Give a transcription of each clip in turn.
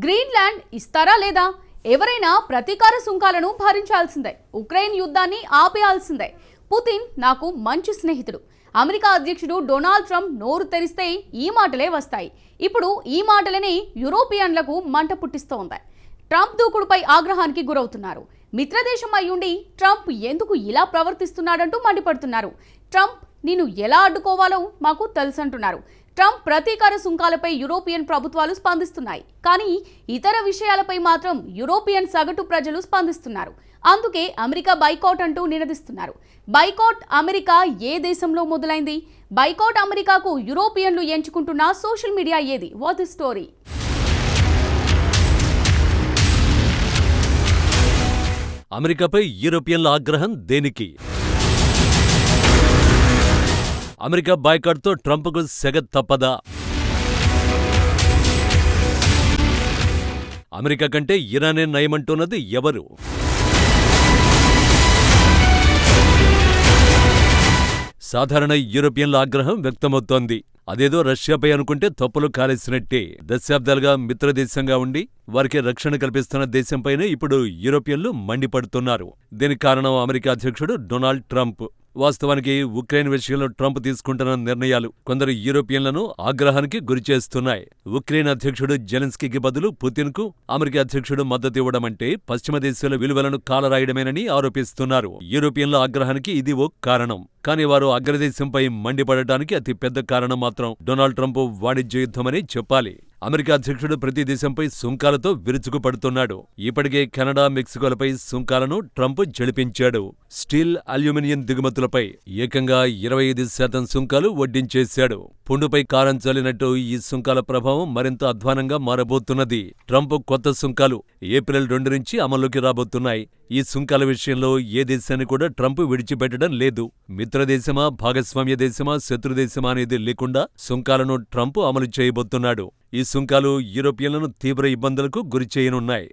Greenland ఇస్తారా లేదా? ఎవరైనా ప్రతీకార సుంకాలను భరించాల్సిందే. ఉక్రెయిన్ యుద్ధాన్ని ఆపేయాల్సిందే. పుతిన్ నాకు మంచి స్నేహితుడు. అమెరికా అధ్యక్షుడు డొనాల్డ్ ట్రంప్ నోరు తెరిస్తే ఈ మాటలే వస్తాయి. ఇప్పుడు ఈ మాటలని యూరోపియన్లకు మంట పుట్టిస్తోంది. ట్రంప్ దూకుడుపై ఆగ్రహానికి గురవుతున్నారు. మిత్రదేశం అయ్యుండి ట్రంప్ ఎందుకు ఇలా ప్రవర్తిస్తున్నాడంటూ మండిపడుతున్నారు. ట్రంప్ నేను ఎలా అడ్డుకోవాలో మాకు తెలుసంటున్నారు. ట్రంప్ ప్రతీకార సుంకాలపై యూరోపియన్ ప్రభుత్వాలు స్పందిస్తున్నాయి. కానీ ఇతర విషయాలపై మాత్రం యూరోపియన్ సగటు ప్రజలు స్పందిస్తున్నారు. అందుకే అమెరికా బైకాట్ అంటూ నినదిస్తున్నారు. బైకాట్ అమెరికా ఏ దేశంలో మొదలైంది? బైకాట్ అమెరికాకు యూరోపియన్లు ఎంచుకుంటున్న సోషల్ మీడియా ఏది? What story? అమెరికాపై యూరోపియన్ల ఆగ్రహం దేనికి? అమెరికా బాయ్కాట్తో ట్రంప్కు సెగ తప్పదా? అమెరికా కంటే ఇరానే నయమంటున్నది ఎవరు? సాధారణ యూరోపియన్ల ఆగ్రహం వ్యక్తమవుతోంది. అదేదో రష్యాపై అనుకుంటే తప్పులు కాలేసినట్టే. దశాబ్దాలుగా మిత్రదేశంగా ఉండి వారికి రక్షణ కల్పిస్తున్న దేశంపైనే ఇప్పుడు యూరోపియన్లు మండిపడుతున్నారు. దీనికి కారణం అమెరికా అధ్యక్షుడు డొనాల్డ్ ట్రంప్. వాస్తవానికి ఉక్రెయిన్ విషయంలో ట్రంప్ తీసుకుంటున్న నిర్ణయాలు కొందరు యూరోపియన్లను ఆగ్రహానికి గురిచేస్తున్నాయి. ఉక్రెయిన్ అధ్యక్షుడు జెలెన్స్కీకి బదులు పుతిన్కు అమెరికా అధ్యక్షుడు మద్దతు ఇవ్వడం అంటే పశ్చిమ దేశాల విలువలను కాలరాయడమేనని ఆరోపిస్తున్నారు. యూరోపియన్ల ఆగ్రహానికి ఇది ఓ కారణం. కానీ వారు అగ్రదేశంపై మండిపడటానికి అతి పెద్ద కారణం మాత్రం డొనాల్డ్ ట్రంప్ వాణిజ్య యుద్ధమని చెప్పాలి. అమెరికా అధ్యక్షుడు ప్రతి దేశంపై సుంకాలతో విరుచుకుపడుతున్నాడు. ఇప్పటికే కెనడా మెక్సికోలపై సుంకాలను ట్రంప్ జడిపించాడు. స్టీల్ అల్యూమినియం దిగుమతులపై ఏకంగా ఇరవై ఐదు శాతం సుంకాలు వడ్డించేశాడు. పుండుపై కారం చల్లినట్టు ఈ సుంకాల ప్రభావం మరింత అధ్వానంగా మారబోతున్నది. ట్రంప్ కొత్త సుంకాలు ఏప్రిల్ రెండు నుంచి అమల్లోకి రాబోతున్నాయి. ఈ సుంకాల విషయంలో ఏ దేశాన్ని కూడా ట్రంప్ విడిచిపెట్టడం లేదు. మిత్రదేశమా భాగస్వామ్య దేశమా శత్రుదేశమా అనేది లేకుండా సుంకాలను ట్రంప్ అమలు చేయబోతున్నాడు. ఈ సుంకాలు యూరోపియన్లను తీవ్ర ఇబ్బందులకు గురిచేయనున్నాయి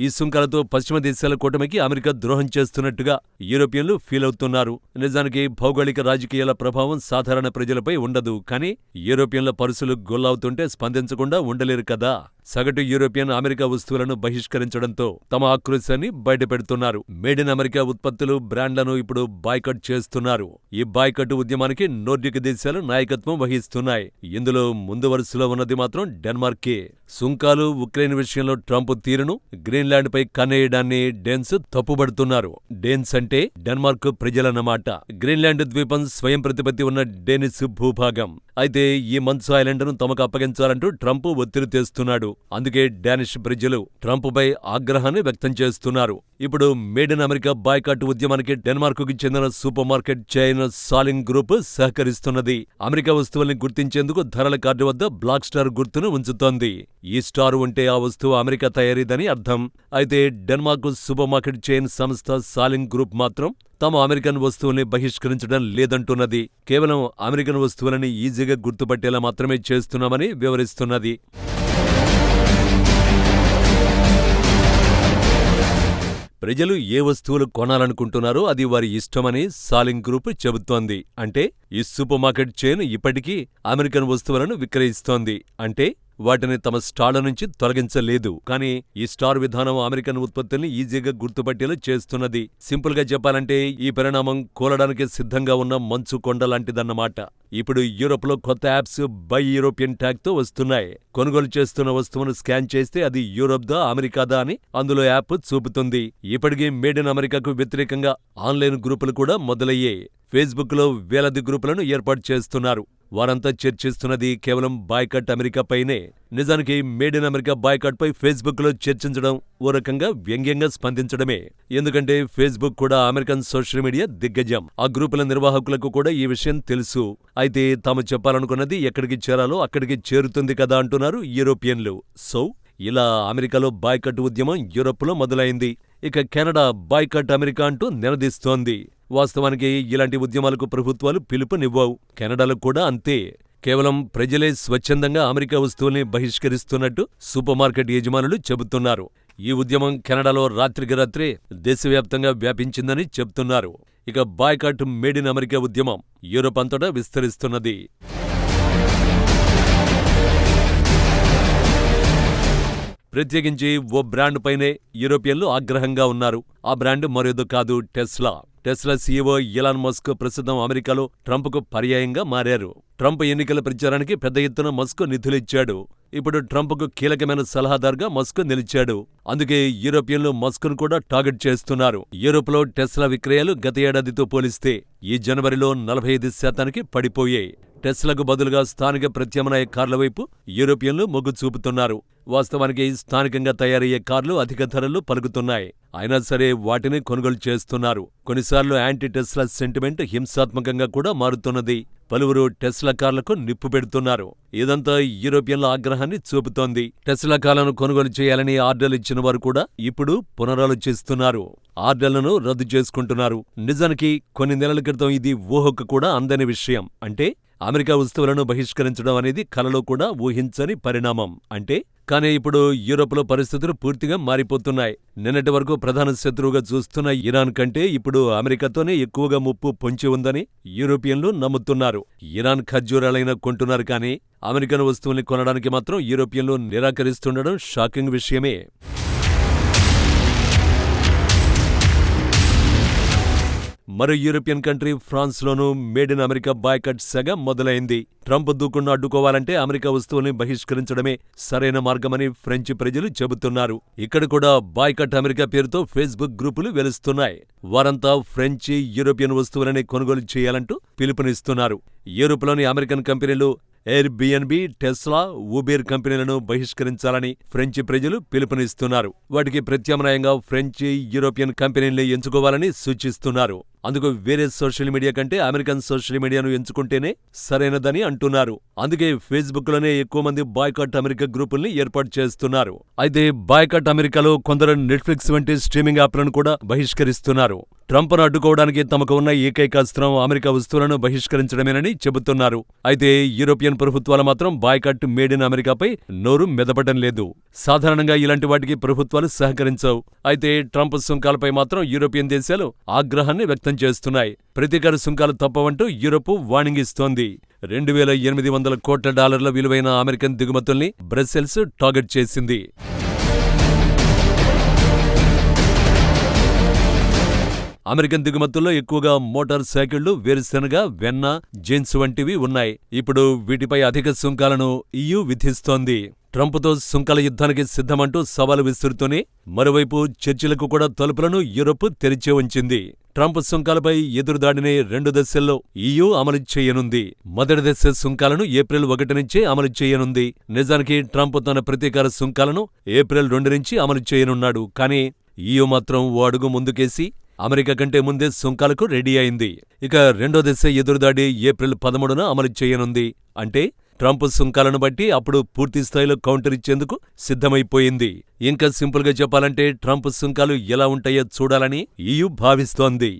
ఈ సుంకాలతో పశ్చిమ దేశాల కూటమికి అమెరికా ద్రోహం చేస్తున్నట్టుగా యూరోపియన్లు ఫీల్ అవుతున్నారు. నిజానికి భౌగోళిక రాజకీయాల ప్రభావం సాధారణ ప్రజలపై ఉండదు కానీ యూరోపియన్ల పరుసులు గొల్లవుతుంటే స్పందించకుండా ఉండలేరు కదా. సగటు యూరోపియన్ అమెరికా వస్తువులను బహిష్కరించడంతో తమ ఆక్రోశాన్ని బయటపెడుతున్నారు. మేడ్ ఇన్ అమెరికా ఉత్పత్తులు బ్రాండ్లను ఇప్పుడు బాయ్కట్ చేస్తున్నారు. ఈ బాయ్కట్ ఉద్యమానికి నోర్డిక్ దేశాలు నాయకత్వం వహిస్తున్నాయి. ఇందులో ముందు వరుసలో ఉన్నది మాత్రం డెన్మార్కే. సుంకాలు ఉక్రెయిన్ విషయంలో ట్రంప్ తీరును గ్రీన్లాండ్ పై కన్నేయడాన్ని డెన్స్ తప్పుబడుతున్నారు. డెన్స్ అంటే డెన్మార్క్ ప్రజలన్నమాట. గ్రీన్లాండ్ ద్వీపం స్వయం ప్రతిపత్తి ఉన్న డెనిస్ భూభాగం. అయితే ఈ మంచు ఐలాండ్ను తమకు అప్పగించాలంటూ ట్రంప్ ఒత్తిడి తెస్తున్నాడు. అందుకే డానిష్ ప్రజలు ట్రంప్పై ఆగ్రహాన్ని వ్యక్తం చేస్తున్నారు. ఇప్పుడు మేడ్ ఇన్ అమెరికా బాయ్కాట్ ఉద్యమానికి డెన్మార్కుకి చెందిన supermarket chain Salling group సహకరిస్తున్నది. అమెరికా వస్తువుల్ని గుర్తించేందుకు ధరల కార్డు వద్ద బ్లాక్ స్టార్ గుర్తును ఉంచుతోంది. ఈ స్టార్ ఉంటే ఆ వస్తువు అమెరికా తయారీదని అర్థం. అయితే డెన్మార్క్ సూపర్ మార్కెట్ చైన్ సంస్థ సాలింగ్ గ్రూప్ మాత్రం తాము అమెరికన్ వస్తువుల్ని బహిష్కరించడం లేదంటున్నది. కేవలం అమెరికన్ వస్తువులని ఈజీగా గుర్తుపట్టేలా మాత్రమే చేస్తున్నామని వివరిస్తున్నది. ప్రజలు ఏ వస్తువులు కొనాలనుకుంటున్నారో అది వారి ఇష్టమని సాలింగ్ గ్రూప్ చెబుతోంది. అంటే ఈ సూపర్ మార్కెట్ చైన్ ఇప్పటికీ అమెరికన్ వస్తువులను విక్రయిస్తోంది. అంటే వాటిని తమ స్టాళ్ళ నుంచి తొలగించలేదు. కానీ ఈ స్టార్ విధానం అమెరికన్ ఉత్పత్తుల్ని ఈజీగా గుర్తుపట్టేలా చేస్తున్నది. సింపుల్గా చెప్పాలంటే ఈ పరిణామం కూలడానికి సిద్ధంగా ఉన్న మంచు కొండ లాంటిదన్నమాట. ఇప్పుడు యూరోప్లో కొత్త యాప్స్ బై యూరోపియన్ ట్యాగ్తో వస్తున్నాయి. కొనుగోలు చేస్తున్న వస్తువును స్కాన్ చేస్తే అది యూరోప్ దా అమెరికాదా అని అందులో యాప్ చూపుతుంది. ఇప్పటికీ మేడ్ ఇన్ అమెరికాకు వ్యతిరేకంగా ఆన్లైన్ గ్రూపులు కూడా మొదలయ్యాయి. ఫేస్బుక్లో వేలాది గ్రూపులను ఏర్పాటు చేస్తున్నారు. వారంతా చర్చిస్తున్నది కేవలం బాయ్కట్ అమెరికాపైనే నిజానికి మేడ్ ఇన్ అమెరికా బాయ్కట్పై ఫేస్బుక్లో చర్చించడం ఓ రకంగా వ్యంగ్యంగా స్పందించడమే. ఎందుకంటే ఫేస్బుక్ కూడా అమెరికన్ సోషల్ మీడియా దిగ్గజం. ఆ గ్రూపుల నిర్వాహకులకు కూడా ఈ విషయం తెలుసు. అయితే తాము చెప్పాలనుకున్నది ఎక్కడికి చేరాలో అక్కడికి చేరుతుంది కదా అంటున్నారు యూరోపియన్లు. సో ఇలా అమెరికాలో బాయ్కట్ ఉద్యమం యూరోప్లో మొదలైంది. ఇక కెనడా బాయ్కట్ అమెరికా అంటూ నిలదీస్తోంది వాస్తవానికి ఇలాంటి ఉద్యమాలకు ప్రభుత్వాలు పిలుపునివ్వవు. కెనడాలో కూడా అంతే. కేవలం ప్రజలే స్వచ్ఛందంగా అమెరికా వస్తువుల్ని బహిష్కరిస్తున్నట్టు సూపర్ మార్కెట్ యజమానులు చెబుతున్నారు. ఈ ఉద్యమం కెనడాలో రాత్రికి రాత్రే దేశవ్యాప్తంగా వ్యాపించిందని చెబుతున్నారు. ఇక బాయ్కాట్ మేడ్ ఇన్ అమెరికా ఉద్యమం యూరోప్ అంతటా విస్తరిస్తున్నది. ప్రత్యేకించి ఓ బ్రాండ్ పైనే యూరోపియన్లు ఆగ్రహంగా ఉన్నారు. ఆ బ్రాండ్ మరేదో కాదు Tesla. Tesla CEO Elon Musk ప్రస్తుతం అమెరికాలో ట్రంప్కు పర్యాయంగా మారారు. ట్రంప్ ఎన్నికల ప్రచారానికి పెద్ద ఎత్తున మస్క్ నిధులిచ్చాడు. ఇప్పుడు ట్రంప్కు కీలకమైన సలహాదారుగా మస్క్ నిలిచాడు. అందుకే యూరోపియన్లు మస్క్ను కూడా టార్గెట్ చేస్తున్నారు. యూరోప్లో టెస్లా విక్రయాలు గత ఏడాదితో పోలిస్తే ఈ జనవరిలో నలభై ఐదు శాతానికి పడిపోయాయి. టెస్లకు బదులుగా స్థానిక ప్రత్యామ్నాయ కార్ల వైపు యూరోపియన్లు మొగ్గు చూపుతున్నారు. వాస్తవానికి స్థానికంగా తయారయ్యే కార్లు అధిక ధరలు పలుకుతున్నాయి. అయినా సరే వాటిని కొనుగోలు చేస్తున్నారు. కొన్నిసార్లు యాంటీ టెస్లా సెంటిమెంట్ హింసాత్మకంగా కూడా మారుతున్నది. పలువురు టెస్లా కార్లకు నిప్పు పెడుతున్నారు. ఇదంతా యూరోపియన్ల ఆగ్రహాన్ని చూపుతోంది. టెస్లా కార్లను కొనుగోలు చేయాలని ఆర్డర్లు ఇచ్చిన వారు కూడా ఇప్పుడు పునరాలోచిస్తున్నారు ఆర్డర్లను రద్దు చేసుకుంటున్నారు. నిజానికి కొన్ని నెలల క్రితం ఇది ఊహకు కూడా అందని విషయం. అంటే అమెరికా వస్తువులను బహిష్కరించడం అనేది కలలో కూడా ఊహించని పరిణామం. అంటే కానీ ఇప్పుడు యూరోప్లో పరిస్థితులు పూర్తిగా మారిపోతున్నాయి. నిన్నటి వరకు ప్రధాన శత్రువుగా చూస్తున్న ఇరాన్ కంటే ఇప్పుడు అమెరికాతోనే ఎక్కువగా ముప్పు పొంచి ఉందని యూరోపియన్లు నమ్ముతున్నారు. ఇరాన్ ఖర్జూరాలైనా కొంటున్నారు కానీ అమెరికన్ వస్తువుల్ని కొనడానికి మాత్రం యూరోపియన్లు నిరాకరిస్తుండడం షాకింగ్ విషయమే. మరో యూరోపియన్ కంట్రీ ఫ్రాన్స్లోనూ మేడ్ ఇన్ అమెరికా బాయ్కట్ సగం మొదలైంది. ట్రంప్ దూకుడును అడ్డుకోవాలంటే అమెరికా వస్తువుల్ని బహిష్కరించడమే సరైన మార్గమని ఫ్రెంచ్ ప్రజలు చెబుతున్నారు. ఇక్కడ కూడా బాయ్కట్ అమెరికా పేరుతో ఫేస్బుక్ గ్రూపులు వెలుస్తున్నాయి. వారంతా ఫ్రెంచ్ యూరోపియన్ వస్తువులని కొనుగోలు చేయాలంటూ పిలుపునిస్తున్నారు. యూరోప్లోని అమెరికన్ కంపెనీలు ఎయిర్ బిఎన్బి టెస్లా ఉబేర్ కంపెనీలను బహిష్కరించాలని ఫ్రెంచ్ ప్రజలు పిలుపునిస్తున్నారు. వాటికి ప్రత్యామ్నాయంగా ఫ్రెంచ్ యూరోపియన్ కంపెనీల్ని ఎంచుకోవాలని సూచిస్తున్నారు. అందుకు వేరే సోషల్ మీడియా కంటే అమెరికన్ సోషల్ మీడియాను ఎంచుకుంటేనే సరైనదని అంటున్నారు. అందుకే ఫేస్బుక్లోనే ఎక్కువ మంది బాయ్కాట్ అమెరికా గ్రూపుల్ని ఏర్పాటు చేస్తున్నారు. అయితే బాయ్కాట్ అమెరికాలో కొందరు నెట్ఫ్లిక్స్ వంటి స్ట్రీమింగ్ యాప్లను కూడా బహిష్కరిస్తున్నారు. ట్రంప్ను అడ్డుకోవడానికి తమకు ఉన్న ఏకైక అస్త్రం అమెరికా వస్తువులను బహిష్కరించడమేనని చెబుతున్నారు. అయితే యూరోపియన్ ప్రభుత్వాలు మాత్రం బాయ్కట్ మేడ్ ఇన్ అమెరికాపై నోరు మెదపడం లేదు. సాధారణంగా ఇలాంటి వాటికి ప్రభుత్వాలు సహకరించవు. అయితే ట్రంప్ సుంకాలపై మాత్రం యూరోపియన్ దేశాలు ఆగ్రహాన్ని వ్యక్తం చేస్తున్నాయి. ప్రతీకార సుంకాలు తప్పవంటూ యూరప్ వార్నింగ్ ఇస్తోంది రెండు వేల ఎనిమిది వందల కోట్ల డాలర్ల విలువైన అమెరికన్ దిగుమతుల్ని బ్రసెల్స్ టార్గెట్ చేసింది. అమెరికన్ దిగుమతుల్లో ఎక్కువగా మోటార్ సైకిళ్ళు వేరుశెనగ వెన్న జీన్స్ వంటివి ఉన్నాయి. ఇప్పుడు వీటిపై అధిక సుంకాలను ఇయు విధిస్తోంది. ట్రంప్తో సుంకాల యుద్ధానికి సిద్ధమంటూ సవాలు విసురుతూనే మరోవైపు చర్చిలకు కూడా తలుపులను యూరోప్ తెరిచే ఉంచింది. ట్రంప్ సుంకాలపై ఎదురుదాడిని రెండు దశల్లో ఈయూ అమలు చేయనుంది. మొదటి దశ సుంకాలను ఏప్రిల్ ఒకటి నుంచే అమలు చేయనుంది. నిజానికి ట్రంప్ తన ప్రతీకార సుంకాలను ఏప్రిల్ రెండు నుంచి అమలు చేయనున్నాడు. కానీ ఈయూ మాత్రం ఓ అడుగు ముందుకేసి అమెరికా కంటే ముందే సుంకాలకు రెడీ అయింది. ఇక రెండో దశ ఎదురుదాడి ఏప్రిల్ పదమూడున అమలు చేయనుంది. అంటే ట్రంప్ సుంకాలను బట్టి అప్పుడు పూర్తి స్థాయిలో కౌంటర్ ఇచ్చేందుకు సిద్ధమైపోయింది. ఇంకా సింపుల్గా చెప్పాలంటే ట్రంప్ సుంకాలు ఎలా ఉంటాయో చూడాలని ఈయు భావిస్తోంది.